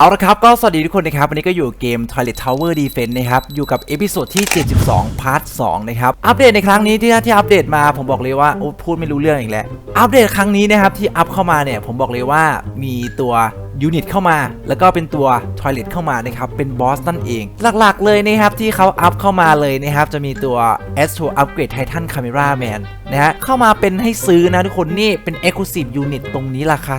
เอาละครับ ก็สวัสดีทุกคนนะครับ วันนี้ก็อยู่เกม Toilet Tower Defense นะครับ อยู่กับเอพิโซดที่ 72 พาร์ท 2 นะครับ อัปเดตในครั้งนี้ที่ที่อัปเดตมา ผมบอกเลยว่าพูดไม่รู้เรื่องอีกแล้ว อัปเดตครั้งนี้นะครับที่อัพเข้ามาเนี่ย ผมบอกเลยว่ามีตัว ยูนิตเข้ามา แล้วก็เป็นตัว Toilet เข้ามานะครับเป็นบอสนั่นเอง หลักๆเลยนะครับที่เขาอัพเข้ามาเลยนะครับจะมีตัว S2 Upgrade Titan Camera Man นะฮะเข้ามาเป็นให้ซื้อนะทุกคนนี่เป็น Exclusive Unit ตรงนี้ราคา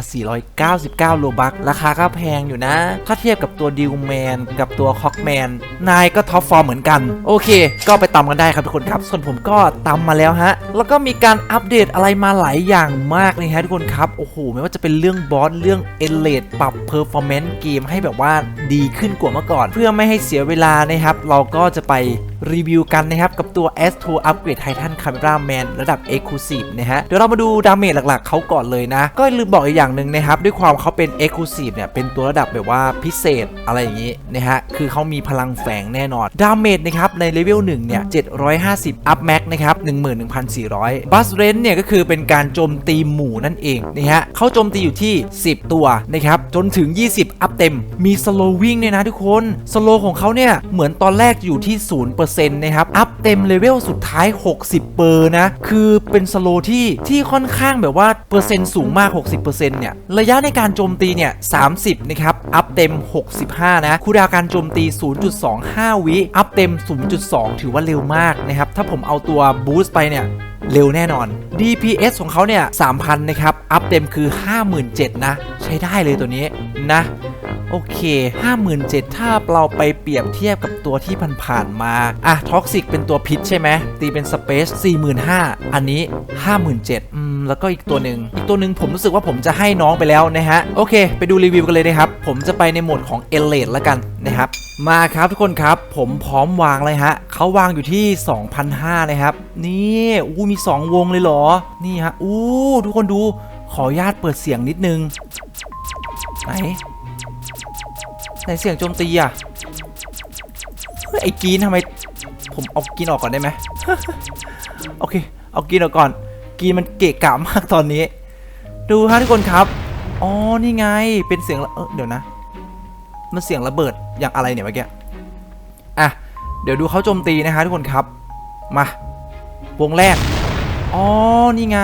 499 โลบักราคาก็แพงอยู่นะ ถ้าเทียบกับตัวดิวแมนกับตัวคอกแมนนายก็ท็อปฟอร์มเหมือนกัน โอเค ก็ไปตามกันได้ครับทุกคนครับ ส่วนผมก็ตามมาแล้วฮะ แล้วก็มีการอัปเดตอะไรมาหลายอย่างมากเลยฮะทุกคนครับ โอ้โห ไม่ว่าจะเป็นเรื่องบอสเรื่องเอเลดปรับเพอร์ฟอร์แมนซ์เกมให้แบบว่าดีขึ้นกว่าเมื่อก่อน เพื่อไม่ให้เสียเวลานะครับ เราก็จะไป รีวิวกันนะครับ กับตัว S2 Upgrade Titan Camera Man ระดับ Exclusive นะฮะ เดี๋ยวเรามาดูดาเมจหลักๆ เขาก่อนเลยนะ ก็ลืมบอกอีกอย่างหนึ่งนะครับ ด้วยความเขาเป็น Exclusive เนี่ย เป็นตัวระดับแบบว่าพิเศษอะไรอย่างนี้นะฮะ คือเขามีพลังแฝงแน่นอน ดาเมจนะครับ ในเลเวล1เนี่ย 750 up max นะครับ 11,400บัสเรนเนี่ยก็คือเป็นการโจมตีหมู่นั่นเองนะฮะเขาโจมตีอยู่ที่ 10 ตัวนะครับจนถึง 20 อัพเต็มมีสโลวิ่งเนี่ยนะทุกคนสโลของเขาเนี่ยเหมือนตอนแรกอยู่ที่0%นะครับ อัพเต็มเลเวลสุดท้าย 60 เปอร์นะ คือเป็นสโลที่ที่ค่อนข้างแบบว่า เปอร์เซ็นต์สูงมาก 60%เนี่ย ระยะในการโจมตีเนี่ย 30 นะครับ อัพเต็ม 65 นะ คูดาวการโจมตี 0.25 วิ อัพเต็ม 0.2 ถือว่าเร็วมากนะครับ ถ้าผมเอาตัวบูสต์ไปเนี่ย เร็วแน่นอน DPS ของเขาเนี่ย3,000 นะครับ อัพเต็มคือ 57,000 นะ ใช้ได้เลยตัวนี้นะ โอเค 57,000 ถ้าเราไปเปรียบเทียบกับตัวที่ผ่านๆมา อะท็อกซิกเป็นตัวพิษใช่ไหม ตีเป็นสเปซ45,000 อันนี้ 57,000 อืม แล้วก็อีกตัวหนึ่ง อีกตัวหนึ่งผมรู้สึกว่าผมจะให้น้องไปแล้วนะฮะ โอเค ไปดูรีวิวกันเลยนะครับ ผมจะไปในโหมดของเอเลดแล้วกันนะครับมาครับทุกคนครับผมพร้อมวางเลยฮะเขาวางอยู่ที่ 2,500นะครับ นี่อู้มี 2 วงเลยเหรอนี่ฮะ อู้ ทุกคนดู ขออนุญาตเปิดเสียงนิดนึง ไหน ไหนเสียงโจมตีอะเฮ้ยไอ้กีนทำไม ผมเอากีนออกก่อนได้ไหม โอเค เอากีนออกก่อน กีนมันเกะกะมากตอนนี้ ดูฮะทุกคนครับ อ๋อ นี่ไง เป็นเสียงเออเดี๋ยวนะ มันเสียงระเบิด อย่างอะไรเนี่ยเมื่อกี้ อะ เดี๋ยวดูเขาโจมตีนะฮะทุกคนครับ มา วงแรก อ๋อ นี่ไง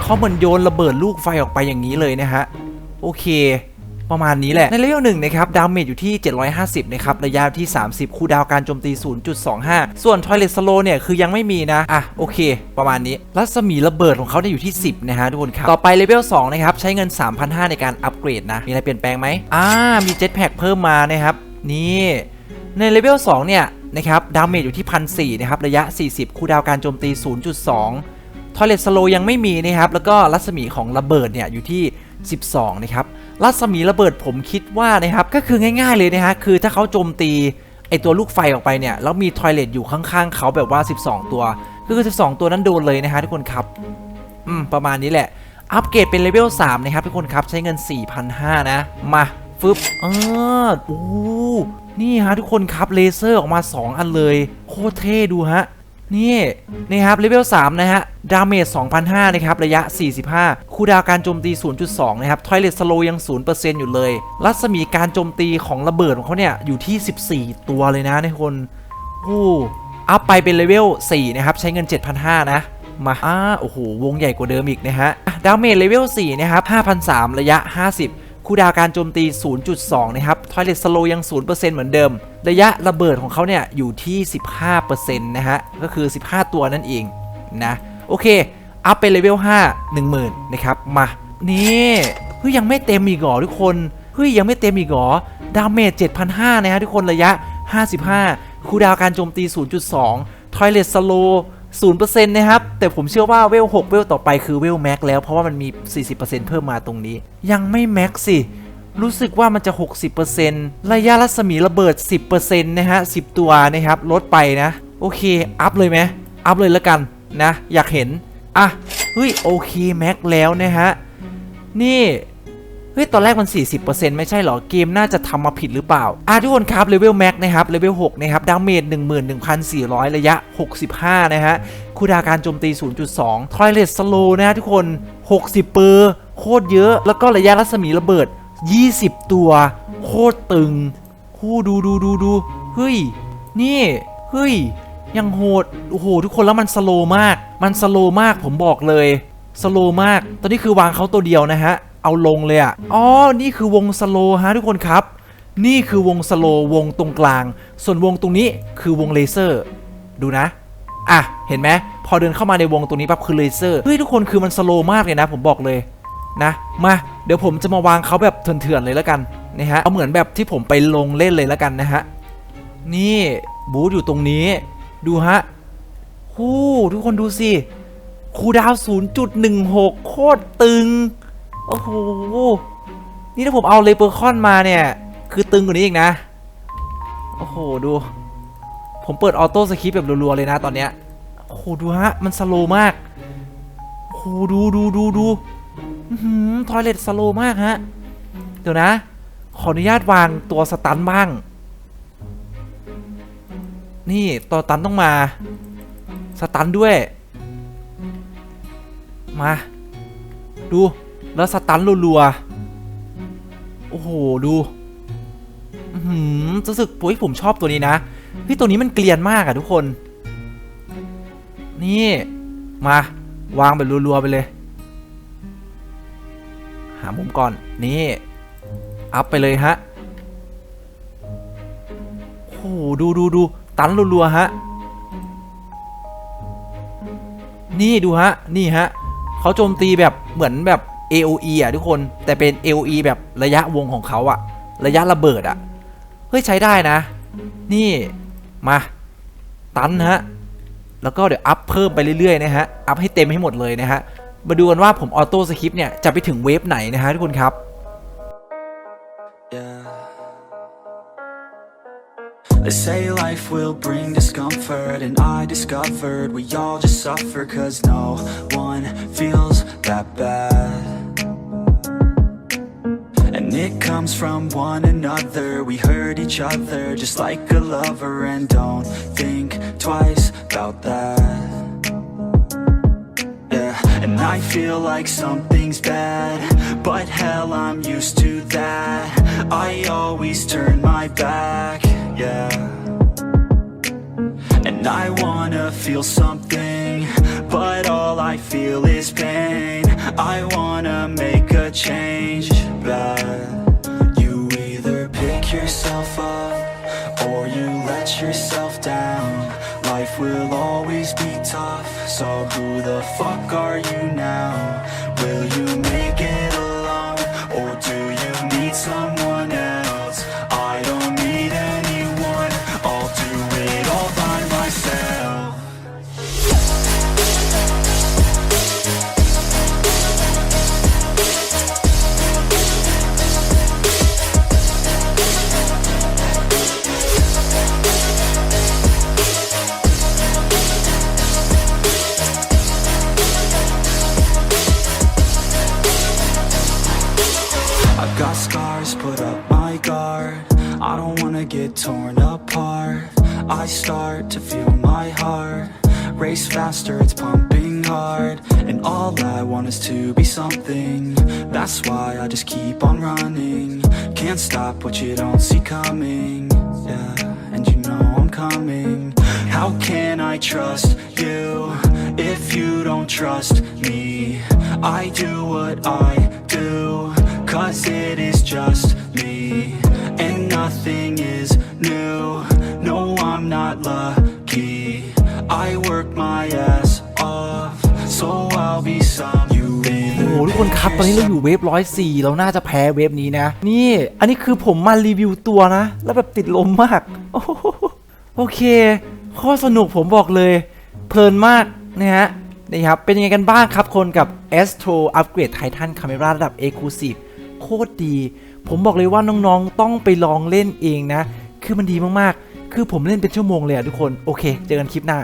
เขาเหมือนโยนระเบิดลูกไฟออกไปอย่างนี้เลยนะฮะ โอเค ประมาณนี้แหละ ในเลเวลหนึ่งนะครับ ดาเมจอยู่ที่ 750 นะครับ ระยะที่ 30 คูลดาวการโจมตี 0.25 ส่วน Toilet Slow เนี่ย คือยังไม่มีนะ อะ โอเค ประมาณนี้ รัศมีระเบิดของเขาเนี่ยอยู่ที่ 10 นะฮะทุกคนครับ ต่อไปเลเวล2นะครับ ใช้เงิน 3,500 ในการอัปเกรดนะ มีอะไรเปลี่ยนแปลงไหมอ่า มีเจ็ตแพ็กเพิ่มมานะครับ นี่ในเลเวล2เนี่ย นะครับดาเมจอยู่ที่1,400นะครับระยะ 40 คูดาวการโจมตี 0.2 ทอยเลตสโลยังไม่มีนะครับแล้วก็รัศมีของระเบิดเนี่ยอยู่ที่ 12 นะครับรัศมีระเบิดผมคิดว่านะครับก็คือง่าย ๆเลยนะฮะคือถ้าเขาโจมตีไอตัวลูกไฟออกไปเนี่ยแล้วมีทอยเลตอยู่ข้างๆเขาแบบว่า 12 ตัวก็คือ 12 ตัวนั้นโดนเลยนะฮะทุกคนครับอืมประมาณนี้แหละ อัปเกรดเป็นเลเวล3นะครับทุกคนครับใช้เงิน 4,500นะมาฟึบเออโอ้ นี่ฮะทุกคนครับเลเซอร์ออกมา 2 อันเลย โคตรเท่ดูฮะ นี่นี่ครับเลเวล3นะฮะ ดาเมจ2,500นะครับ ระยะ 45 คูดาวการโจมตี 0.2 นะครับ ทอยเลตสโลยัง 0%อยู่เลย รัศมีการโจมตีของระเบิดของเขาเนี่ย อยู่ที่ 14 ตัวเลยนะทุกคนโอ้อัพไปเป็นเลเวล4นะครับ ใช้เงิน 7,500 นะมาอ่าโอ้โห วงใหญ่กว่าเดิมอีกนะฮะ ดาเมจเลเวล4นะครับ5,300ระยะ 50 คูดาวการโจมตี 0.2 นะครับทอยเลตสโลยัง 0%เหมือนเดิม ระยะระเบิดของเขาเนี่ยอยู่ที่ 15%นะฮะ ก็คือ 15 ตัวนั่นเองนะ โอเค อัพเป็นเลเวล 5 10,000 นะครับ มา นี่เฮ้ยยังไม่เต็มอีกหรอทุกคน เฮ้ยยังไม่เต็มอีกหรอ ดาเมจ 7,500 นะฮะทุกคนระยะ 55 คูดาวการโจมตี 0.2 ทอยเลตสโล 0%นะครับ แต่ผมเชื่อว่าเวล 6 เวลต่อไปคือเวลแม็กแล้วเพราะว่ามันมี 40%เพิ่มมาตรงนี้ ยังไม่แม็กสิ รู้สึกว่ามันจะ 60%ระยะรัศมีระเบิด 10%นะฮะ 10 ตัวนะครับ ลดไปนะ โอเค อัพเลยไหมอัพเลยแล้วกันนะ อยากเห็น อะ เฮ้ย โอเคแม็กแล้วนะฮะ นี่ ฮ้ยตอนแรกมัน 40%ไม่ใช่เหรอเกมน่าจะทำมาผิดหรือเปล่าอะทุกคนครับเลเวลแม็กนะครับเลเวล6นะครับดาเมจ11,400 ระยะ 65 นะฮะคูดาการโจมตี 0.2 ทอยเลตสโลนะฮะทุกคน 60 เปอร์ โคตรเยอะ แล้วก็ระยะรัศมีระเบิด 20 ตัว โคตรตึงหูดูดูดูดูเฮ้ย นี่ เฮ้ย ยังโหด โอ้โห ทุกคนแล้วมันสโลมาก มันสโลมากผมบอกเลย สโลมาก ตอนนี้คือวางเขาตัวเดียวนะฮะ เอาลงเลยอะอ๋อนี่คือวงสโลฮะทุกคนครับ นี่คือวงสโลวงตรงกลาง ส่วนวงตรงนี้คือวงเลเซอร์ ดูนะ อะ เห็นไหมพอเดินเข้ามาในวงตรงนี้ปั๊บคือเลเซอร์เฮ้ยทุกคนคือมันสโลมากเลยนะ ผมบอกเลยนะมาเดี๋ยวผมจะมาวางเขาแบบเถื่อนๆเลยแล้วกันนะฮะเอาเหมือนแบบที่ผมไปลงเล่นเลยแล้วกันนะฮะนี่บูธอยู่ตรงนี้ ดูฮะฮู้ทุกคนดูสิคูดาวน์0.16 โคตรตึง โอ้โห นี่ถ้าผมเอาเลเปอร์คอนมาเนี่ย คือตึงกว่านี้อีกนะ โอ้โห ดู ผมเปิดออโต้สคริปแบบรัวๆเลยนะตอนเนี้ย โอ้โห ดูฮะ มันสโลมาก โอ้โห ดูดูดูดูหือทอยเลตสโลมากฮะ เดี๋ยวนะ ขออนุญาตวางตัวสตันบ้าง นี่ตัวตันต้องมา สตันด้วย มา ดู แล้วสตันรัวๆ โอ้โห ดูหือรู้สึกปุ้ยผมชอบตัวนี้นะพี่ตัวนี้มันเกลียนมากอะทุกคน นี่ มา วางแบบรัวๆไปเลย หามุมก่อน นี่ อัพไปเลยฮะโอ้โหดูดูดูตันรัวๆฮะ นี่ดูฮะ นี่ฮะเขาโจมตีแบบเหมือนแบบ AOE อะทุกคนแต่เป็น AOE แบบระยะวงของเขาอะระยะระเบิดอะเฮ้ยใช้ได้นะ นี่มาตันฮะแล้วก็เดี๋ยวอัพเพิ่มไปเรื่อยๆนะฮะอัพให้เต็มให้หมดเลยนะฮะมาดูกันว่าผมออโต้สคริปเนี่ยจะไปถึงเวฟไหนนะฮะทุกคนครับ Yeah. They say life will bring discomfort, and I discovered we all just suffer cause no one feels that bad. Comes from one another. We hurt each other just like a lover, and don't think twice about that. Yeah, and I feel like something's bad, but hell, I'm used to that. I always turn my back, yeah. And I wanna feel something, but all I feel is pain. I wanna make a change, let yourself down. Life will always be tough, so who the fuck are you now? Will you make it got scars, put up my guard. I don't wanna get torn apart. I start to feel my heart race faster, it's pumping hard. And all I want is to be something. That's why I just keep on running. Can't stop what you don't see coming. Yeah, and you know I'm coming. How can I trust you if you don't trust me? I do what I do, cause it is just me. And nothing is new. No, I'm not lucky. I work my ass off, so I'll be some. You โอ้โห either ทุกคนครับตอนนี้เราอยู่เวฟร้อยสี่เราน่าจะแพ้เวฟนี้นะ นี่ อันนี้คือผมมารีวิวตัวนะ แล้วแบบติดลมมากโอ้โหโอเคโคตรสนุกผมบอกเลย เพลินมากนะฮะนี่ครับ เป็นยังไงกันบ้างครับคนกับ Astro Upgrade Titan Camera ระดับ Exclusive โคตรดี ผมบอกเลยว่าน้องๆ ต้องไปลองเล่นเองนะ คือมันดีมากๆ คือผมเล่นเป็นชั่วโมงเลยอะทุกคน โอเค เจอกันคลิปหน้า